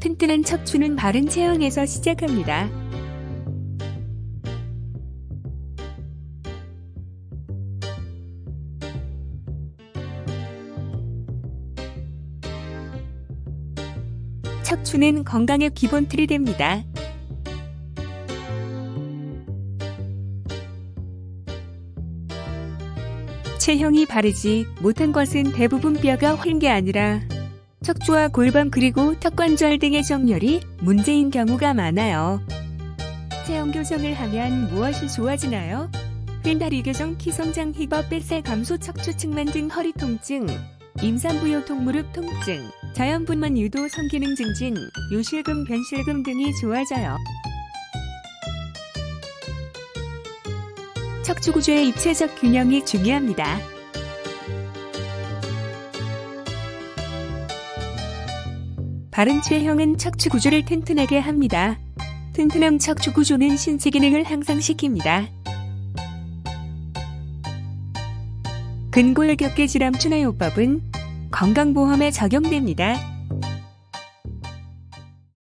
튼튼한 척추는 바른 체형에서 시작합니다. 척추는 건강의 기본 틀이 됩니다. 체형이 바르지 못한 것은 대부분 뼈가 훨은 게 아니라 척추와 골반 그리고 턱관절 등의 정렬이 문제인 경우가 많아요. 체형 교정을 하면 무엇이 좋아지나요? 왼다리 교정, 키 성장, 힙업, 뱃살 감소, 척추 측만 등 허리 통증, 임산부 요 통, 무릎 통증, 자연분만 유도, 성기능 증진, 요실금, 변실금 등이 좋아져요. 척추 구조의 입체적 균형이 중요합니다. 바른 체형은 척추 구조를 튼튼하게 합니다. 튼튼한 척추 구조는 신체 기능을 향상시킵니다. 근골격계 질환 추나요법은 건강보험에 적용됩니다.